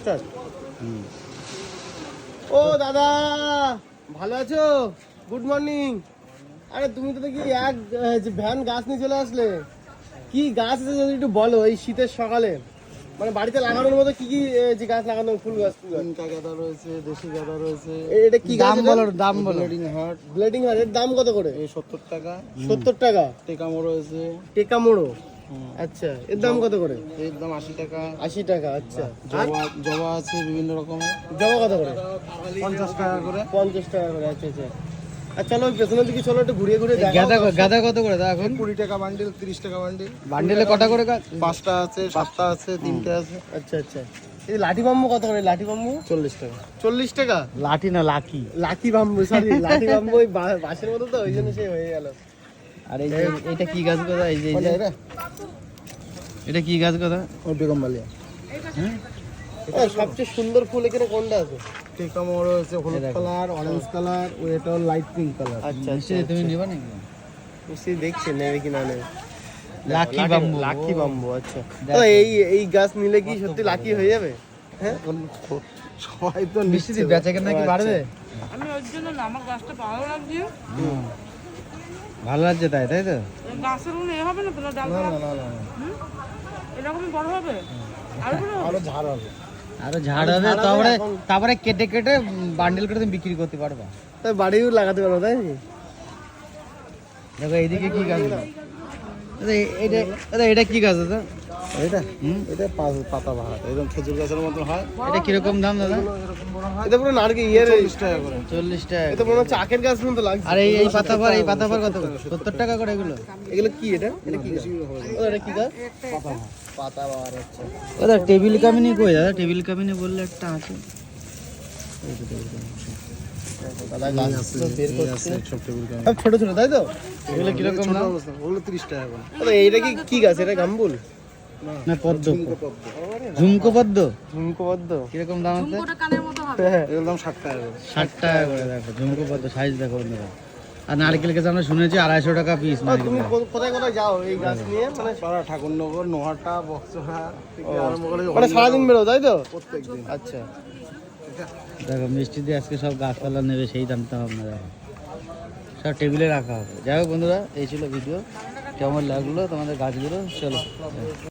Start ও দাদা ভালো আছো? গুড মর্নিং আরে তুমি তো দেখি এক যে ভ্যান গাছ নিয়ে চলে আসলে। কি গাছ আছে যদি একটু বলো এই শীতের সকালে? মানে বাড়িতে লাগানোর মতো কি কি যে গাছ লাগানো ফুল গাছ ইনকা গাঁদা রয়েছে দেশি গাঁদা রয়েছে। এটা কি গাছ দাম বলো দাম বলো। ব্লিডিং হার্ট ব্লেডিং হার এর দাম কত করে? এই সত্তর টাকা। সত্তর টাকা। টেকামো রয়েছে। টেকা মোড়ো হুম। আচ্ছা এর দাম কত করে? এর দাম আশি টাকা। আশি টাকা আচ্ছা। জবা জবা আছে বিভিন্ন রকমের। জবা কত করে? পঞ্চাশ টাকা করে। পঞ্চাশ টাকা করে আচ্ছা আচ্ছা। আর চলো পেছনের দিকে চলো একটু ঘুরিয়ে ঘুরিয়ে গাদা গাদা কত করে দা এখন? কুড়ি টাকা বান্ডিল তিরিশ টাকা বান্ডিল বান্ডেলে কটা করে পাঁচটা আছে সাতটা আছে তিনটে আছে। আচ্ছা আচ্ছা। এই লাঠি বাম্বু কত করে? লাঠি বাম্বু? চল্লিশ টাকা। চল্লিশ টাকা? লাঠি না লাকি লাঠি বাম্বু সরি লাঠি বাম্বু ওই বাঁশের মতো তো ওই জন্য সে হয়ে গেল। আর এই যে এটা কি গাছ কথা এই যে- এটা কি গাছ কথা? ও বেগম বালিয়া। এ, সবচেয়ে সুন্দর ফুল এখানে কোনটা আছে? টেকামো আছে হলুদ কালার অরেঞ্জ কালার ও এটা লাইট পিঙ্ক কালার আচ্ছা আচ্ছা তুমি নিবা নাকি? নিশ্চয়ই দেখছি নেবে কি না নেবে। লাকি বাম্বু লাকি বাম্বু আচ্ছা। ও, এই এই গাছ নিলে কি সত্যি লাকি হয়ে যাবে? হ্যাঁ? সবাই তো নিশ্চিত বেচা কেনা কি বাড়বে? আমি ওর জন্য আমার গাছটা ভালো লাগছে। ভালো লাগছে তাই তাই তো? গাছের উনি এ হবে না তো? ডাল না না না। এরকমই বড় হবে? আর কোনো আরও ঝাড় হবে। আরও ঝাড় হবে তারপরে তারপরে কেটে কেটে বান্ডেল করে তুমি বিক্রি করতে পারবা। তাই বাড়িও লাগাতে পারো তাই দেখো এইদিকে কি গাছ? এটা এটা কি গাছ দাদা? এটা এটা পাতা এরকম খেজুর গাছের মতো হয়। এটা কীরকম দাম দাদা? এটা পুরো নারকেল ইয়ের চল্লিশ টাকা করে। চল্লিশ টাকা এটা মনে হচ্ছে আখের গাছ মতো লাগছে। আর এই এই পাতাবার কত? করে? সত্তর টাকা করে এগুলো? এগুলো কি এটা? এটা কি গাছ? এটা গাছ? পাতা পাতা আচ্ছা। দাদা টেবিল কামিনি কই? দাদা টেবিল কামিনি বললে একটা আছে। ছোট ছোট তাই তো? এগুলো কীরকম ছোট ওগুলো তিরিশ টাকা এইটা কি কি গাছ? এটা গাম্বুল? না পদ্ম। ঝুমকো পদ্ম। ঝুমকো পদ্ম? কীরকম দাম আছে? হ্যাঁ দাম ষাট টাকা করে। ষাট টাকা করে দেখো ঝুমকো পদ্ম সাইজ দেখো বন্ধুরা। আর নারকেল গাছ আমরা শুনেছি আড়াইশো টাকা পিস তুমি কোথায় কোথায় যাও এই গাছ নিয়ে? মানে ঠাকুরনগর নোহাটা বক্সরা মানে সারাদিন বেরো তাই তো? প্রত্যেক দিন আচ্ছা। দেখো, মিষ্টি দিয়ে আজকে সব গাছপালা নেবে, সেই দামটা আপনারা সব টেবিলে রাখা হবে। যাই হোক বন্ধুরা, এই ছিল ভিডিও কেমন লাগল তোমাদের গাছগুলো? চলো।